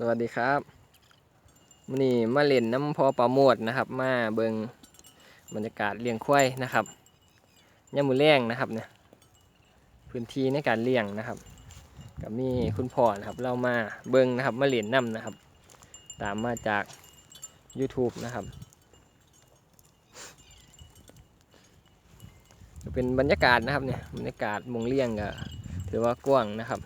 สวัสดีครับวันนี้มาเล่นน้ำพอปลาโมดนะครับ มาเบิงบรรยากาศเลี้ยงควายนะครับย่ามือแรงนะครับเนี่ยพื้นที่ในการเลี้ยงนะครับกับมีคุณพ่อนะครับ เรามาเบิงนะครับมาเล่นน้ำนะครับ ตามมาจาก YouTube นะครับก็เป็นบรรยากาศนะครับเนี่ยบรรยากาศมงเลี้ยงก็ถือว่ากว้างนะครับ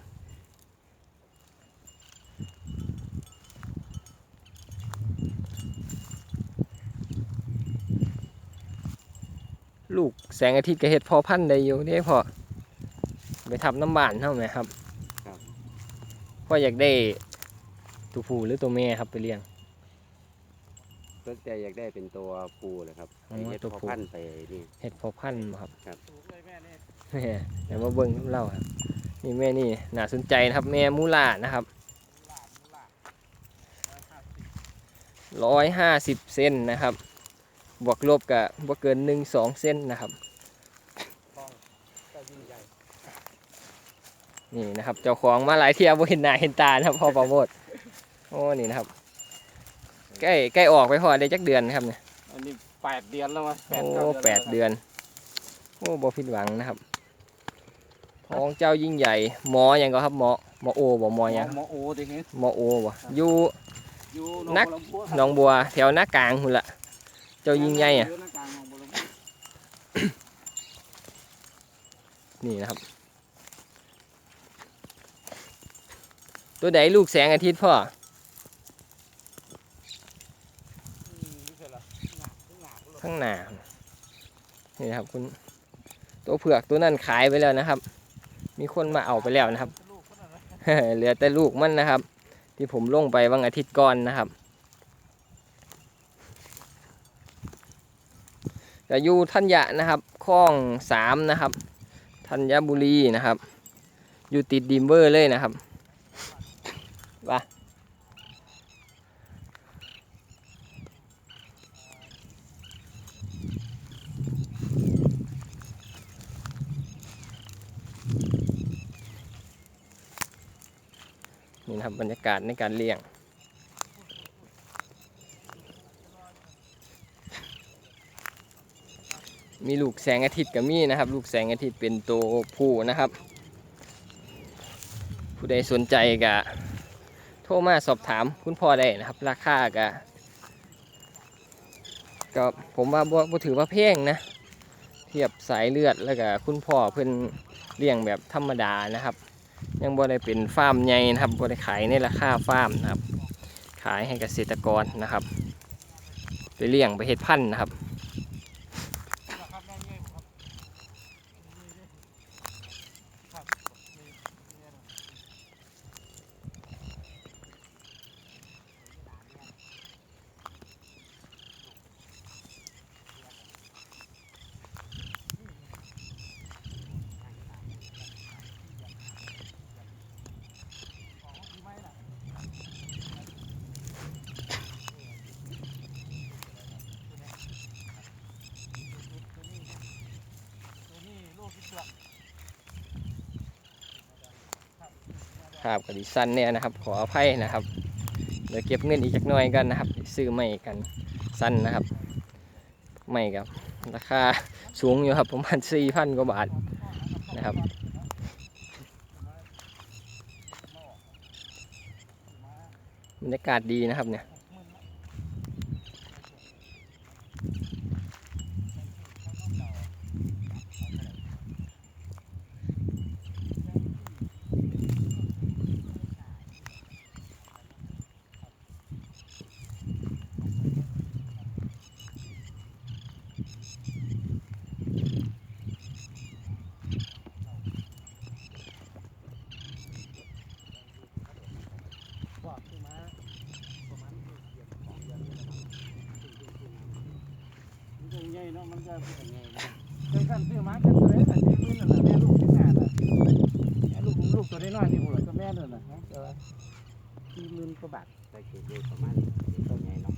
ลูกแสงอาทิตย์ก็เห็ดพอพันธุ์ได้อยู่เด้พอไปทำน้ำบานเท่าไหมครับครับพ่ออยากได้ตัวผู้หรือตัวแม่ครับไปเลี้ยงสนใจอยากได้เป็นตัวปูเลยครับอ๋อไอ้เฮ็ดตัวพอผู้พันธุ์ไปนี่เห็ดพอพันธุ์บ่ครับครับแม่เดี๋ยวมาเบิ้งเล่าครับนี่แม่นี่น่าสนใจนะครับ แม่มูล่านะครับร้อยห้าสิบเซนนะครับ บวกลบกับบวกเกินหนึ่งสองเซนนะครับนี่นะครับ เจ้าของมาหลายเที่ยวบ่เห็นหน้าเห็นตานะครับพ่อประโมทโอ้นี่นะครับใกล้ใกล้ออกไปพอได้จักเดือนนะครับเนี่ยอันนี้แปดเดือนแล้วมั้ยโอ้แปดเดือนโอ้บ่ผิดหวังนะครับท้องเจ้ายิ่งใหญ่ หมออย่างก็ครับหมอหมอโอบ่หมอหยังหมอโอดิเงี้ยหมอโอบ่อยู่อยู่นักหองบัวลำพูหนองบัวแถวหน้ากลางหุ่นละ เจ้ายิ่งใหญ่อะยู่หน้ากลางหนองบัวลำพูนี่นะครับ ตัวใดลูกแสงอาทิตย์พ่ออืมนี่คืออะไรหนักหนักเลยข้างหน้า นี่นะครับคุณ ตัวเผือกตัวนั้นขายไปแล้วนะครับ มีคนมาเอาไปแล้วนะครับลูกคนนั้นนะเหลือแต่ลูกมันนะครับ ที่ผมลงไปวันอาทิตย์ก่อนนะครับ จะอยู่ทัญญะนะครับคลองสามนะครับธัญบุรีนะครับ อยู่ติดดิมเวอร์เลยนะครับไปนี่นะครับบรรยากาศในการเลี้ยง มีลูกแสงอาทิตย์กับมีนะครับ ลูกแสงอาทิตย์เป็นตัวผู้นะครับ ผู้ใดสนใจก็โทรมาสอบถามคุณพ่อได้นะครับ ราคาก็ก็ผมว่าบ่บถือว่าแพงนะ เทียบสายเลือดแล้วก็คุณพ่อเพิ่นเลี้ยงแบบธรรมดานะครับ ยังบ่ได้เป็นฟาร์มใหญ่นะครับบ่ได้ขายในราคาฟาร์มนะครับ ขายให้เกษตรกรนะครับ ไปเลี้ยงไปเฮ็ดพันธุ์นะครับได้เงี้ยครับครับนี่นี่นะ ตัว นี้ลูกที่เปลือกครับดิสันเนี่ยนะครับ ขออภัยนะครับเดี๋ยวเก็บเงินอีกจักหน่อยกันนะครับ ซื้อไม่กันสั้นนะครับ ไม่กับ ราคาสูงอยู่ครับประมาณสี่พันกว่าบาทนะครับบรรยากาศดีนะครับเนี่ย ญ่เนาะมันจะเป็นใหญ่เนาะเคยสั่นซื้อมาแค่ตัวเล็แต่ที่มือนั่นแหละแม่ลูกที่งานน่ะแม่ลูกลูกตัวน้อยๆนี่หัวก็แม่นั่นน่ะฮะเจอที่มื่นกว่าบาทได้เกรดอยู่ประมาณนี้ตัวใหญ่เนาะ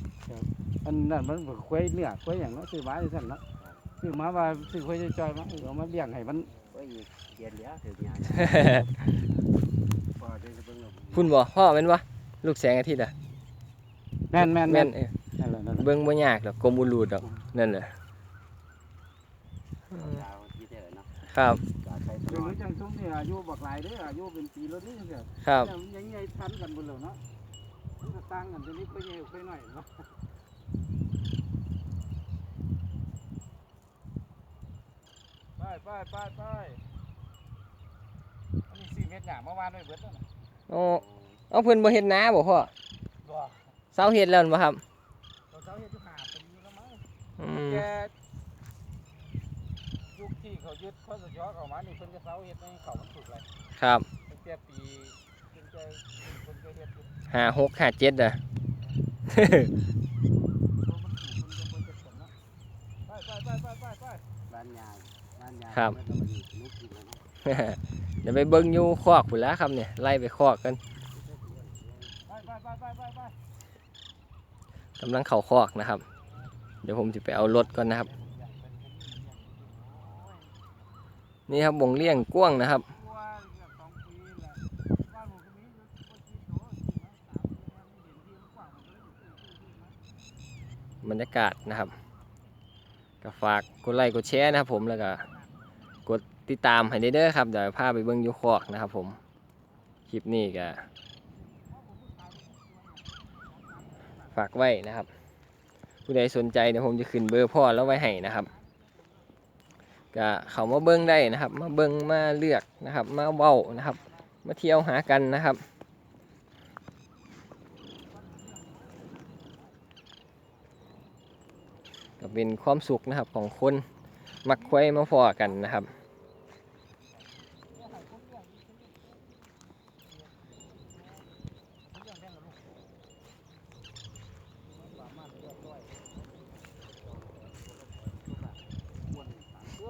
อันนั้นมันแบบควายเนื้อควายอย่างเนาะซื้อมาที่สั่นเนาะซื้อมาว่าซื้อควายจอยๆมาเอามาเลี้ยงให้มันก็อีกเดือนเดียวถึงงานพอได้เบิ่งแล้วคุณบ่พ่อเป็นวะลูกแสงอาทิตย์อะแม่นแม่นแม่นเออนั่นแหละเบิ่งบ่ยากดอกกรมอุลูดดอกนั่นแหละ ดาวที่เจอเนาะ ครับดาวใช้ตเดี๋ลยวอดนี้จังซุ้มนี่อายุบักหลายเด้ออายุเป็นปีแล้วนี่เสียครับเนี่ยมันยังไงทันกันเบนแล้วเนาะมันก็ต่างกันตัวนี้ก็ใหญ่ไปหน่อยเนาะไปไปไปไปอันนี้สี่เมตรหยาเมื่อวานด้วยเบิดแล้วนะโอ้เอาเพิ่นบ่เฮ็ดนาบ่พ่อบ่เสาเฮ็ดแล้วบ่ครับเราเช้าเฮ็ดที่หาปีแล้วมั้งอืม แกยุคที่เขา ยึดข้อสชเข้ามานี่เพิ่นก็เช้าเฮ็ดให้เขามันถูกเลยครับตั้งแต่ปีเพิ่นเพิ่นก็เฮ็ดอยู่ห้าหกห้าเจ็ดอะไปไปไปไปไปไปบ้านยายบ้านยายครับ ไม่ต้องมาอยู่นุกกินแล้วเนะเดี๋ยวไปเบิ่งอยู่คอกพุ่นละครับเนี่ยไล่ไปคอกกันไปไปไปไปไปไปกำลังเข้าคอกนะครับ เดี๋ยวผมจะไปเอารถก่อนนะครับ นี่ครับบ่งเลี้ยงกว้างนะครับบรรยากาศนะครับก็ฝากกดไลค์กดแชร์นะครับผมแล้วก็กดติดตามให้ได้เด้อครับเดี๋ยวพาไปเบิ่งยูคอกนะครับผมคลิปนี้ก็ฝากไว้นะครับ ผู้ใดสนใจเดี๋ยวผมจะขึ้นเบอร์พ่อแล้วไว้ให้นะครับ ก็เขามาเบิ้งได้นะครับ มาเบิ้งมาเลือกนะครับ มาเว้านะครับ มาเที่ยวหากันนะครับก็เป็นความสุขนะครับของคนมักควยมาฟอกันนะครับ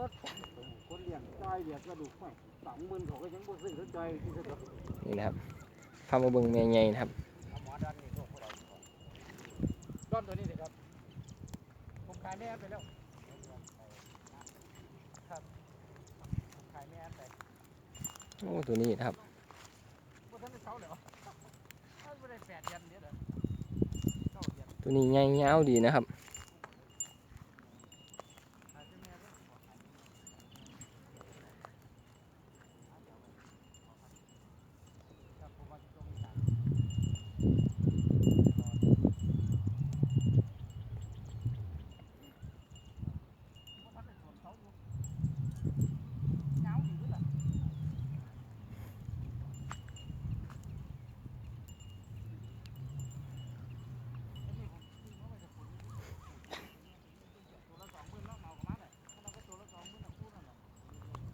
นเลี้ยงจอยเลี้ยงกระดูกไฟสองหมื่นเขาก็ยังบ่ซื้อเขาจอยที่สุดนี่นะครับพามาเบิ้งแม่ใหญ่นะครับหมอดันนี่โทษพวกเราต้นตัวนี้สิครับผมขายแม่ไปแล้วครับขายแม่ไปโอ้ตัวนี้นะครับบ่ทันได้เช้าเลยเหรอไม่ได้แปดเดือนเดียวเหรอเก้าเดือนตัวนี้ใหญ่ยาวดีนะครับ ขายแม่แล้วครับผมว่าจะต้องมีสารบ่ทันได้สวนเขาอยู่เหงาอยู่ด้วยล่ะ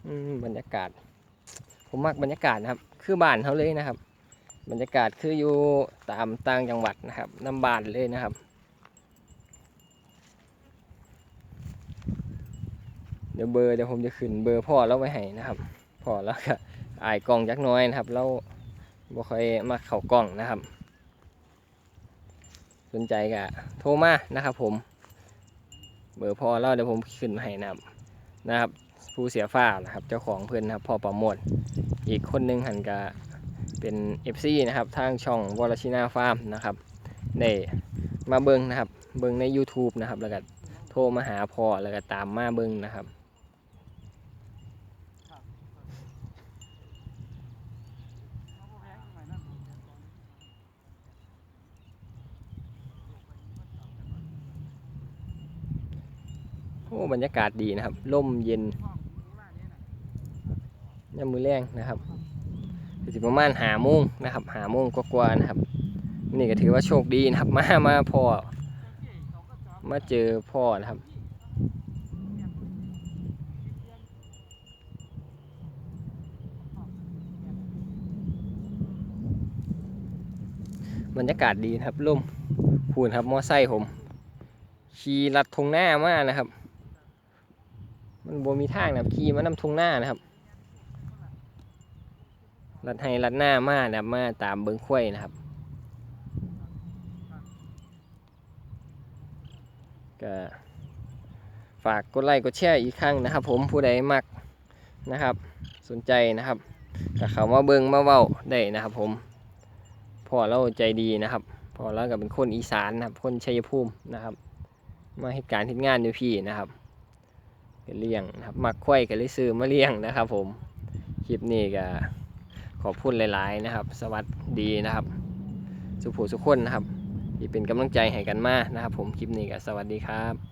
อืม บรรยากาศ ผมมักบรรยากาศนะครับ คือบ้านเขาเลยนะครับ บรรยากาศคืออยู่ตามต่างจังหวัดนะครับน้ำบานเลยนะครับ เดี๋ยวเบอร์เดี๋ยวผมจะขึ้นเบอร์พ่อแล้วไว้ให้นะครับพ่อแล้วก็อายกล้องจักน้อยนะครับเราบ่ค่อยมาเข้ากล้องนะครับ สนใจก็โทรมานะครับ ผม เบอร์พ่อแล้วเดี๋ยวผมขึ้นมาให้นะครับนะครับ ผู้เสียฟ้านะครับ เจ้าของเพื่อนนะครับพ่อประโมทอีกคนหนึงหันกะเป็น FC นะครับทางช่องวรชินาฟาร์มนะครับได้มาเบิ้งนะครับ เบิ้งใน YouTube นะครับ แล้วก็โทรมาหาพ่อแล้วก็ตามมาเบิ้งนะครับโอ้บรรยากาศดีนะครับ ร่มเย็น ยามมือแรงนะครับสิประมาณหาโมงนะครับหาโมงกว่าๆนะครับ นี่ก็ถือว่าโชคดีนะครับ มามาพ่อมาเจอพ่อนะครับบรรยากาศดีนะครับร่มพูนครับมอไซค์ผม ขี่ลัดทงหน้ามากนะครับ มันบมีทางนะครับขี่มานำทงหน้านะครับ ลัดให้ลัดหน้ามานะครับมาตามเบิงควายนะครับก็ฝากกดไลค์กดแชร์อีกครั้งนะครับ ผมผู้ใดมักนะครับ สนใจนะครับก็เขามาเบิงมาเว้าได้นะครับ ผมพ่อเราใจดีนะครับพ่อเราก็เป็นคนอีสานนะครับ คนชัยภูมินะครับ มาให้การทิศงานอยู่พี่นะครับเลี้ยงนะครับมักควายก็เลยซื้อมาเลี้ยงนะครับ ผมคลิปนี้ก็ ขอบคุณหลาย ๆ นะครับ สวัสดีนะครับ สุขผู้สุขคนนะครับที่เป็นกำลังใจให้กันมานะครับ ผมคลิปนี้ก็สวัสดีครับ